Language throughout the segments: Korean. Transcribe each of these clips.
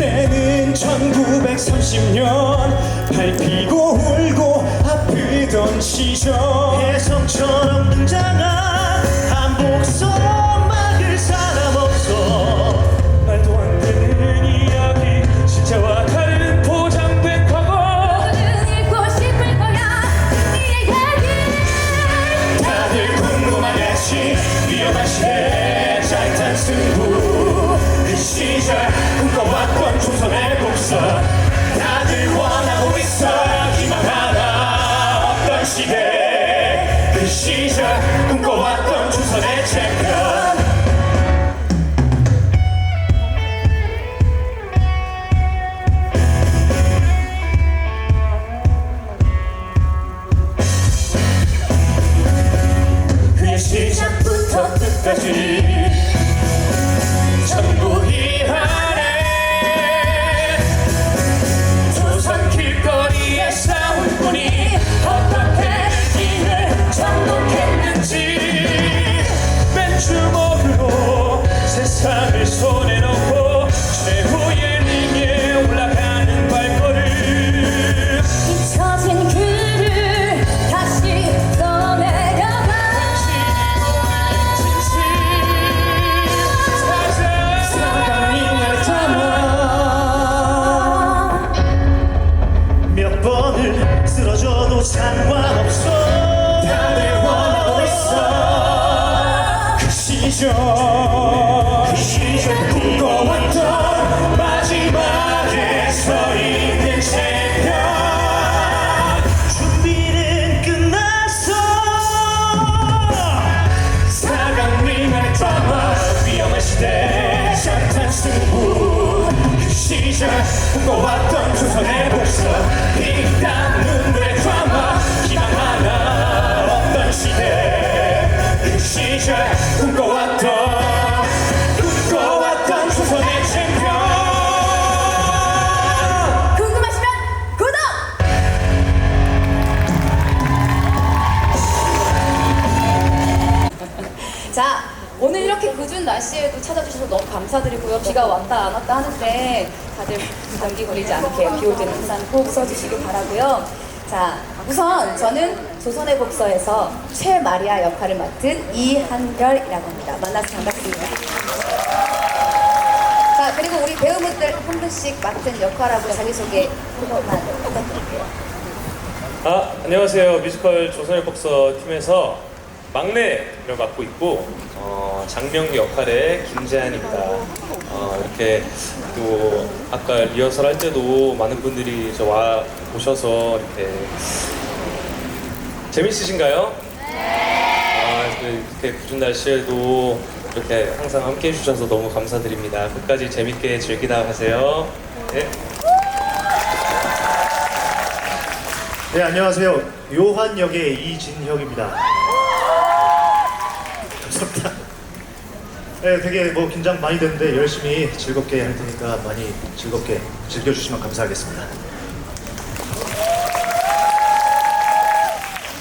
때는 1930년 밟히고 울고 아프던 시절. 혜성처럼 등장한 한복서 복서 다들 원하고 있어. 희망 하나 없던 시대. 그 시절 꿈꿔왔던 조선의 챔피언 그의 시작부터 끝까지 시절 그 시절 꿈꿔왔던 마지막에 서 있는 챔피언 준비는 끝났어. 사강링을 담아 위험한 시대. 짜릿한 승부. 그 시절 꿈꿔왔던 조선의 복서. 피땀 눈물의 드라마. 희망 하나 없던 시대 그 시절 꿈꿔왔던 꿈꿔왔던 조선의 챔피언 궁금하시면 구독! 자, 오늘 이렇게 궂은 날씨에도 찾아주셔서 너무 감사드리고요. 비가 왔다 안 왔다 하는데 다들 감기 걸리지 않게 비 올 때는 항상 꼭 써주시기 바라고요. 자, 우선 저는 조선의 복서에서 최마리아 역할을 맡은 이한별이라고 합니다. 만나서 반갑습니다. 자, 그리고 우리 배우분들 한 분씩 맡은 역할하고 자기소개 한 번만 부탁드릴게요. 아, 안녕하세요. 뮤지컬 조선의 복서 팀에서 막내를 맡고 있고 어, 장명 역할의 김재한입니다. 어, 이렇게 또 아까 리허설 할 때도 많은 분들이 저와 오셔서 이렇게 재밌으신가요? 아, 그 이렇게 굳은 날씨에도 이렇게 항상 함께 해주셔서 너무 감사드립니다. 끝까지 재밌게 즐기다 가세요. 네. 네 안녕하세요 요한 역의 이진혁입니다. 감사합니다. 네 되게 뭐 긴장 많이 됐는데 열심히 즐겁게 할 테니까 많이 즐겁게 즐겨주시면 감사하겠습니다.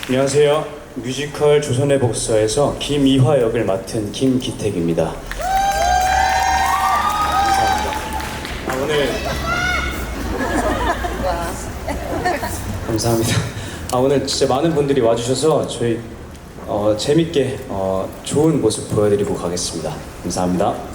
안녕하세요. 뮤지컬 조선의 복서에서 김이화 역을 맡은 김기택입니다. 감사합니다. 아, 오늘 감사합니다. 아 오늘 진짜 많은 분들이 와주셔서 저희 어, 재밌게 어, 좋은 모습 보여드리고 가겠습니다. 감사합니다.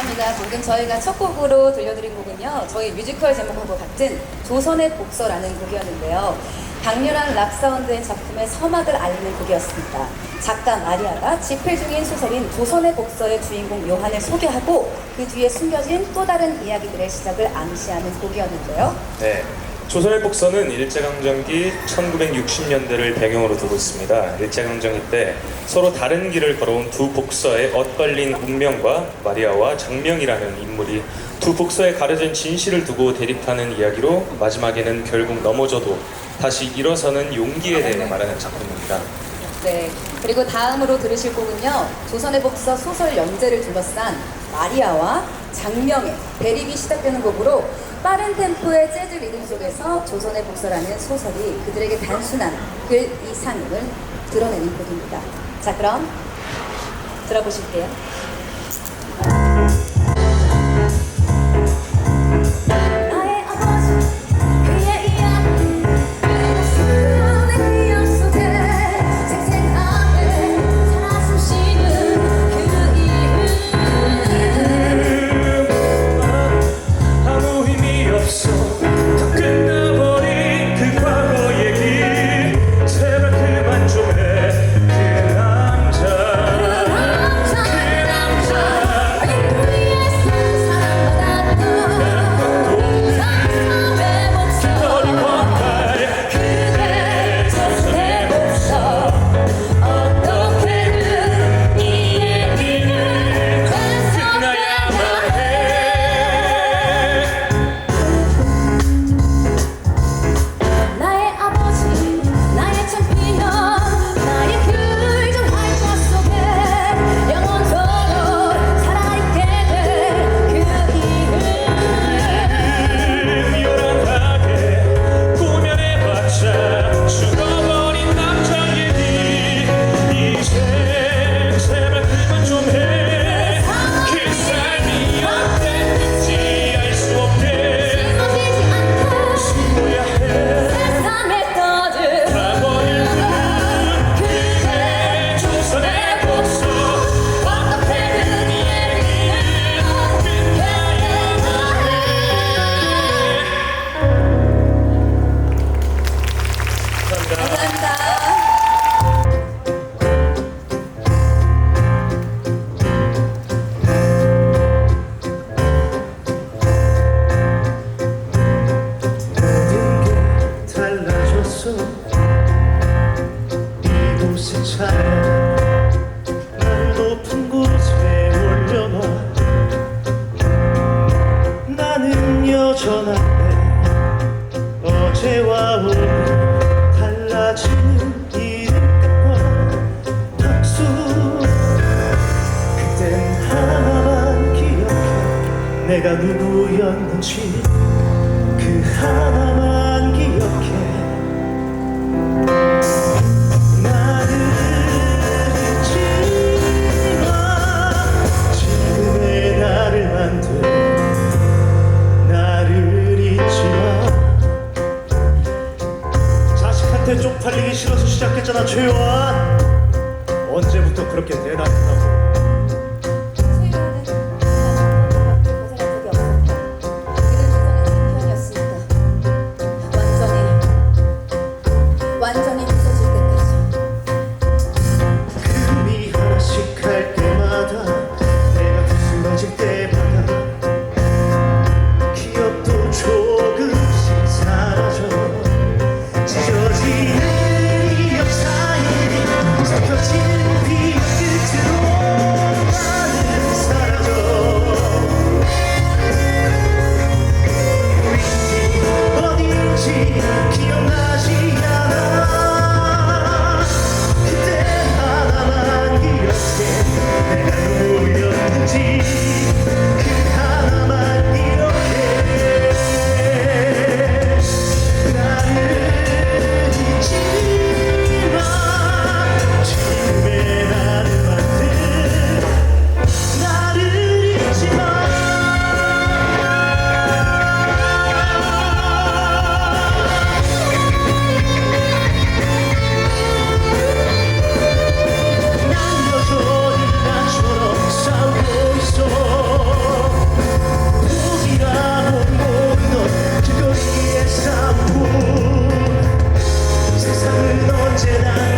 감사합니다. 방금 저희가 첫 곡으로 들려드린 곡은요, 저희 뮤지컬 제목하고 같은 조선의 복서라는 곡이었는데요. 강렬한 락 사운드의 작품의 서막을 알리는 곡이었습니다. 작가 마리아가 집필 중인 소설인 조선의 복서의 주인공 요한을 소개하고 그 뒤에 숨겨진 또 다른 이야기들의 시작을 암시하는 곡이었는데요. 네. 조선의 복서는 일제강점기 1960년대를 배경으로 두고 있습니다. 일제강점기 때 서로 다른 길을 걸어온 두 복서의 엇갈린 운명과 마리아와 장명이라는 인물이 두 복서에 가려진 진실을 두고 대립하는 이야기로 마지막에는 결국 넘어져도 다시 일어서는 용기에 대해 말하는 작품입니다. 네, 그리고 다음으로 들으실 곡은요. 조선의 복서 소설 연재를 둘러싼 마리아와 장명의 대립이 시작되는 곡으로 빠른 템포의 재즈 리듬 속에서 조선의 복서라는 소설이 그들에게 단순한 글 이상을 드러내는 곡입니다. 자, 그럼 들어보실게요. será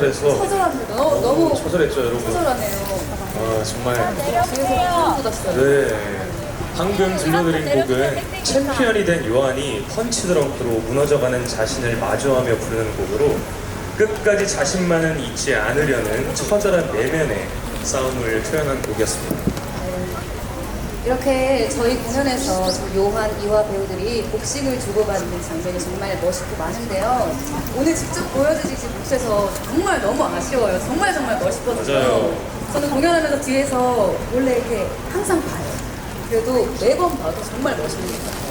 처절해서 처절합니다. 너무, 너무 처절했죠, 여러분. 처절하네요. 아 정말 뒤에서 소름 돋았어요. 네. 방금 들려드린 곡은 챔피언이 된 요한이 펀치 드렁크로 무너져가는 자신을 마주하며 부르는 곡으로 끝까지 자신만은 잊지 않으려는 처절한 내면의 싸움을 표현한 곡이었습니다. 이렇게 저희 공연에서 저 요한, 이화 배우들이 복식을 주고받는 장면이 정말 멋있고 많은데요. 오늘 직접 보여주시지 못해서 정말 너무 아쉬워요. 정말 정말 멋있거든요. 맞아요. 저는 공연하면서 뒤에서 원래 이렇게 항상 봐요. 그래도 매번 봐도 정말 멋있습니다. 아,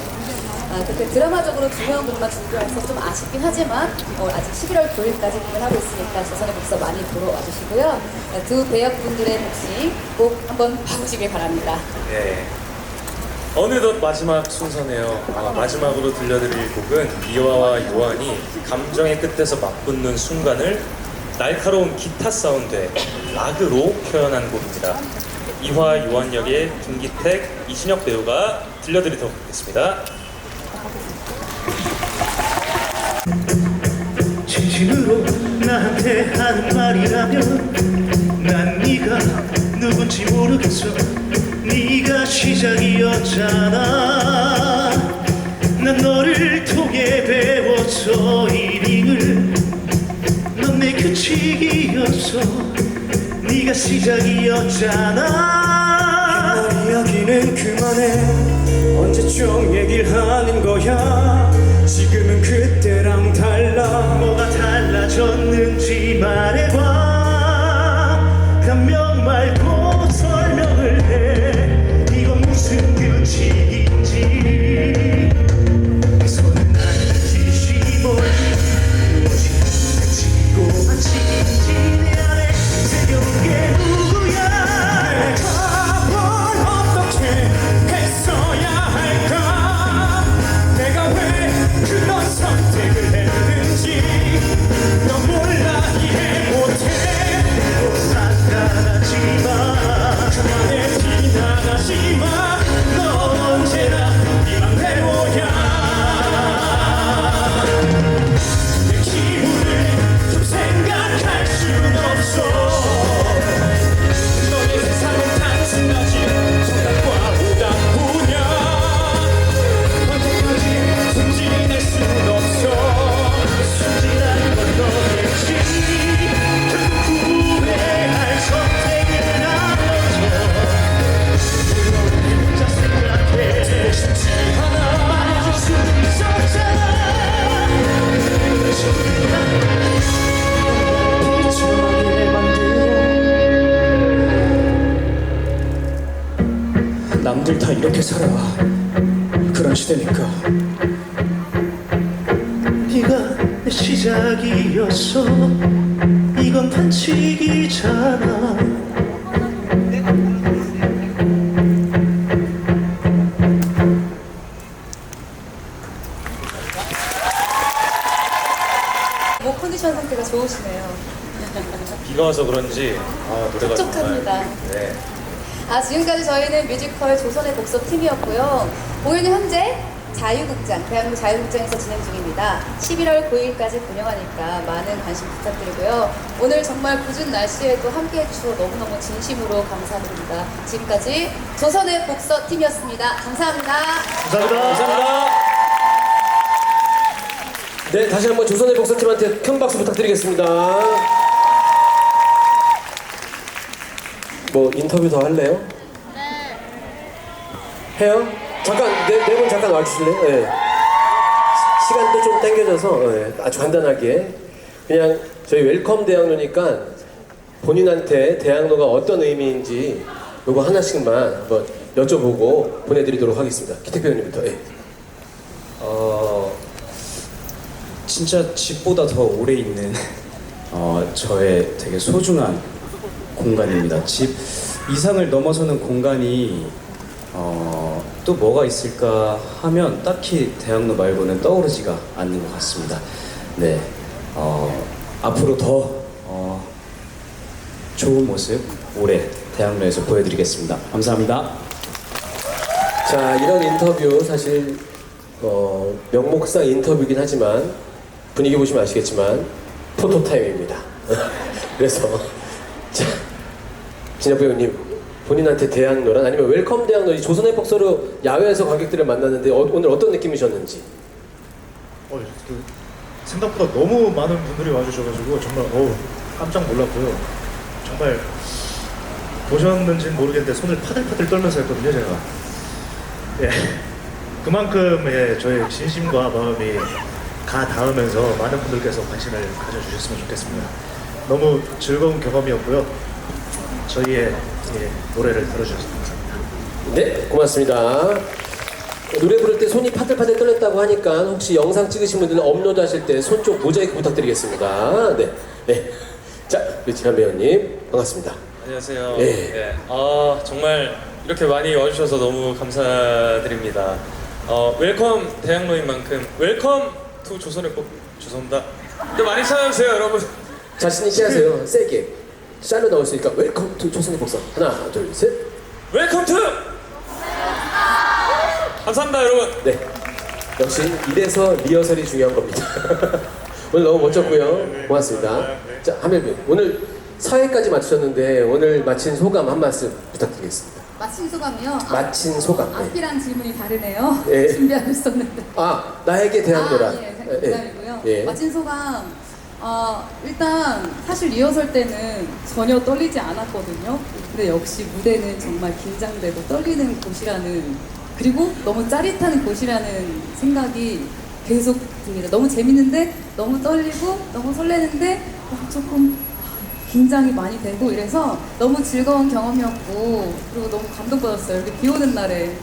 그렇게 드라마적으로 중요한 곡만 준비해서 좀 아쉽긴 하지만 어, 아직 11월 9일까지 공연 하고 있으니까 조선의 복서 많이 보러 와주시고요. 네, 두 배역분들의 복식 꼭 한번 봐보시길 바랍니다. 네. 어느덧 마지막 순서네요. 아, 마지막으로 들려드릴 곡은 이화와 요한이 감정의 끝에서 맞붙는 순간을 날카로운 기타 사운드의 락으로 표현한 곡입니다. 이화 요한 역의 김기택, 이신혁 배우가 들려드리도록 하겠습니다. 진심으로 나한테 하는 말이라면 난 네가 누군지 모르겠어. 네가 시작이었잖아. 난 너를 통해 배웠어 이링을 넌 내 규칙이었어. 네가 시작이었잖아. 이야기는 그만해. 언제쯤 얘기를 하는 거야? 지금은 뭐가 달라졌는지 말해봐 감명 말고 남들 다 이렇게 살아 그런 시대니까 네가 내 시작이었어 이건 반칙이잖아 목 컨디션 상태가 좋으시네요. 비가 와서 그런지 아, 노래가 촉촉합니다. 정말 네. 아, 지금까지 저희는 뮤지컬 조선의 복서 팀이었고요. 공연은 현재 자유극장, 대한민국 자유극장에서 진행 중입니다. 11월 9일까지 분영하니까 많은 관심 부탁드리고요. 오늘 정말 궂은 날씨에도 함께 해주셔서 너무너무 진심으로 감사드립니다. 지금까지 조선의 복서 팀이었습니다. 감사합니다. 감사합니다 감사합니다 네, 다시 한번 조선의 복서팀한테 큰 박수 부탁드리겠습니다. 뭐 인터뷰 더 할래요? 네. 해요? 잠깐 네, 네분 잠깐 와주실래요? 네. 시- 시간도 좀 땡겨져서 네, 아주 간단하게 그냥 저희 웰컴 대학로니까 본인한테 대학로가 어떤 의미인지 요거 하나씩만 한번 여쭤보고 보내드리도록 하겠습니다. 기택 배우님부터. 예. 어 진짜 집보다 더 오래 있는 어 저의 되게 소중한 공간입니다. 집 이상을 넘어서는 공간이 어, 또 뭐가 있을까 하면 딱히 대학로 말고는 떠오르지가 않는 것 같습니다. 네, 어, 앞으로 더 어, 좋은 모습 올해 대학로에서 보여드리겠습니다. 감사합니다. 자 이런 인터뷰 사실 어, 명목상 인터뷰긴 하지만 분위기 보시면 아시겠지만 포토 타임입니다. 그래서 자 진혁 배우님 본인한테 대학로란 아니면 웰컴 대학로 이 조선의 복서로 야외에서 관객들을 만났는데 어, 오늘 어떤 느낌이셨는지 어, 그 생각보다 너무 많은 분들이 와주셔가지고 정말 어우 깜짝 놀랐고요. 정말 보셨는지는 모르겠는데 손을 파들파들 떨면서 했거든요 제가. 예, 그만큼 예, 저의 진심과 마음이 가 닿으면서 많은 분들께서 관심을 가져주셨으면 좋겠습니다. 너무 즐거운 경험이었고요. 저희의 예, 노래를 들어주셔서 감사합니다. 네 고맙습니다. 노래 부를 때 손이 파들파들 떨렸다고 하니까 혹시 영상 찍으신 분들은 업로드 하실 때손좀 모자이크 부탁드리겠습니다. 네. 네. 자, 우리 진한 배우님 반갑습니다. 안녕하세요. 예. 예. 아 정말 이렇게 많이 와주셔서 너무 감사드립니다. 어, 웰컴 대학로인 만큼 웰컴 투 조선의 복 죄송합니다. 또 많이 찾아주세요 여러분. 자신 있게 하세요. 세게. 수 있으니까 웰컴 투 조선의 복서. 하나, 둘, 셋. 웰컴 투. 감사합니다 여러분. 네. 역시 이래서 리허설이 중요한 겁니다. 오늘 너무 멋졌고요. 고맙습니다. 자, 하멜빈. 오늘 사회까지 마치셨는데 오늘 마친 소감 한 말씀 부탁드리겠습니다. 마친 소감이요? 아, 마친 소감. 네. 앞이랑 질문이 다르네요. 예. 준비하고 있었는데. 아, 나에게 대학로란. 아, 예, 농담이고요. 예. 마친 소감. 어, 일단 사실 리허설 때는 전혀 떨리지 않았거든요. 근데 역시 무대는 정말 긴장되고 떨리는 곳이라는 그리고 너무 짜릿한 곳이라는 생각이 계속 듭니다. 너무 재밌는데 너무 떨리고 너무 설레는데 어, 조금 긴장이 많이 되고 이래서 너무 즐거운 경험이었고 그리고 너무 감동받았어요. 이렇게 비 오는 날에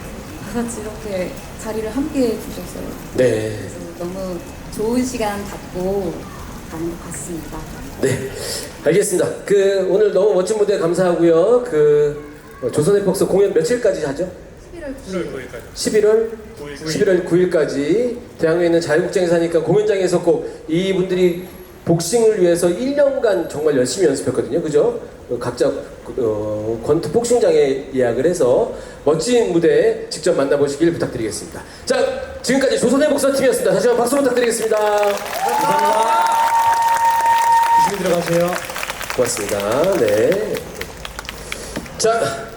다 같이 이렇게 자리를 함께 해 주셨어요. 네. 그래서 너무 좋은 시간 갖고 가는 것 같습니다. 네. 알겠습니다. 그 오늘 너무 멋진 무대 감사하고요. 그 어, 조선의 복서 공연 며칠까지 하죠? 11월 9일 11월 11월 9일까지 대학로에 있는 자유국장에 사니까 공연장에서 꼭 이분들이 복싱을 위해서 1년간 정말 열심히 연습했거든요. 그죠? 어, 각자 어, 권투 복싱장에 예약을 해서 멋진 무대 직접 만나보시길 부탁드리겠습니다. 자, 지금까지 조선의 복서팀이었습니다. 다시 한번 박수 부탁드리겠습니다. 감사합니다. 조심히 들어가세요. 고맙습니다. 네. 자,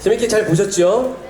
재밌게 잘 보셨죠?